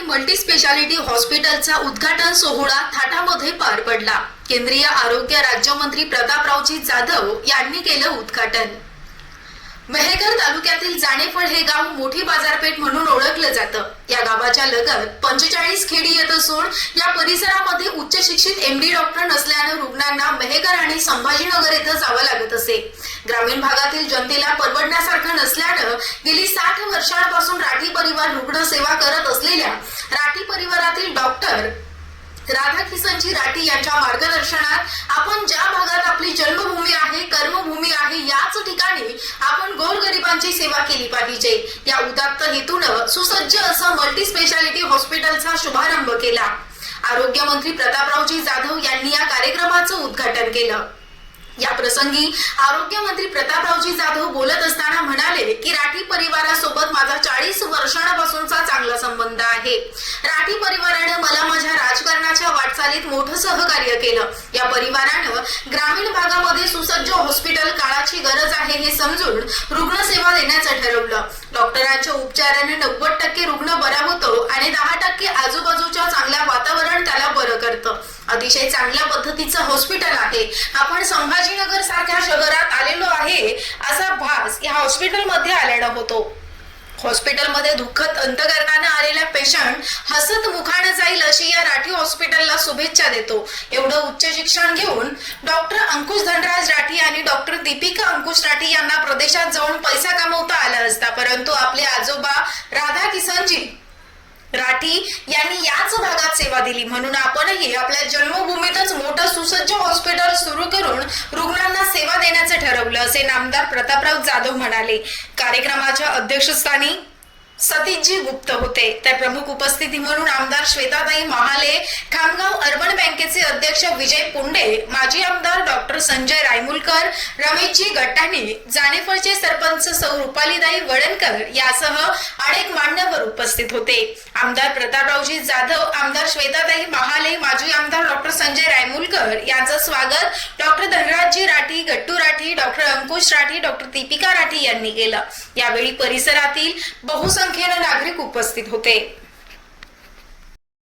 Multi speciality हॉस्पिटलचा उद्घाटन सोहळा थाटामध्ये पार पडला. केंद्रीय आरोग्य राज्यमंत्री प्रतापरावजी जाधव यांनी केलं उद्घाटन. मेहकर तालुक्यातील जाणेफळ हे गाव मोठी बाजारपेठ म्हणून ओळखलं जातं. या गावाच्या लगत पंचेचाळीस खेडी येत असून या परिसरामध्ये उच्च शिक्षित एमडी डॉक्टर नसल्यानं रुग्णांना मेहकर आणि संभाजीनगर इथं जावं लागत असे. ग्रामीण भागातील जनतेला परवडण्यासारखं नसल्यानं गेली साठ वर्षांपासून राठी परिवार रुग्ण सेवा करत असलेल्या राठी परिवारातील डॉक्टर राधा किसनजी राठी यांच्या मार्गदर्शनात आपण ज्या भागात आपली जन्मभूमी आहे कर्मभूमी आहे याच ठिकाणी आपण गोरगरिबांची सेवा केली पाहिजे. या उदात्त हेतूनं सुसज्ज असं मल्टी स्पेशालिटी हॉस्पिटलचा शुभारंभ केला. आरोग्यमंत्री प्रतापरावजी जाधव यांनी या कार्यक्रमाचं उद्घाटन केलं. या प्रसंगी आरोग्यमंत्री प्रतापरावजी जाधव बोलत असताना म्हणाले की राठी परिवारासोबत माझा चाळीस वर्षांपासूनचा चांगला संबंध आहे. राठी परिवारानं मला माझ्या राजकारणाच्या वाटचालीत मोठं सहकार्य केलं. या परिवारानं ग्रामीण भागामध्ये सुसज्ज हॉस्पिटल काळाची गरज आहे हे समजून रुग्णसेवा देण्याचं ठरवलं. डॉक्टरांच्या उपचाराने नव्वद टक्के रुग्ण बरा होतो आणि दहा टक्के आजूबाजूच्या चांगल्या वातावरण त्याला बरं करतं अतिशय चांगल्या पद्धतीचं हॉस्पिटल आहे. आपण संभाजीनगर सारख्या शहरात आलेलो आहे असा भास या हॉस्पिटलमध्ये आलेला होतो. हॉस्पिटलमध्ये दुःखद अंतकरणानं आलेला पेशंट हसत मुखानं जाईल अशी या राठी हॉस्पिटलला शुभेच्छा देतो. एवढं उच्च शिक्षण घेऊन डॉक्टर अंकुश धनराज राठी आणि डॉक्टर दीपिका अंकुश राठी यांना प्रदेशात जाऊन पैसा कमवता आला असता परंतु आपले आजोबा राधा किसनजी राठी यांनी याच भागात सेवा दिली. म्हणून आपणही आपल्या जन्मभूमीतच मोठं सुसज्ज हॉस्पिटल सुरू करून रुग्णांना सेवा देण्याचं ठरवलं असे नामदार प्रतापराव जाधव म्हणाले. कार्यक्रमाच्या अध्यक्षस्थानी सतीशजी गुप्त होते. तर प्रमुख उपस्थिती म्हणून आमदार श्वेताताई महाले खामगाव अर्बन बँकेचे अध्यक्ष विजय पुंडे माजी आमदार डॉक्टर संजय रायमुलकर रमेशजी गट्टाणी जाणेफळचे सरपंच सौ रुपालीदाई वडणकर यासह अनेक मान्यवर उपस्थित होते. आमदार प्रतापरावजी जाधव आमदार श्वेताताई महाले माजी आमदार डॉक्टर संजय रायमुलकर यांचं स्वागत doctor Dhanrajji Rathi Gattu Rathi doctor Ankush Rathi doctor Deepika Rathi यांनी केलं. यावेळी परिसरातील बहुसंख्येनं नागरिक उपस्थित होते.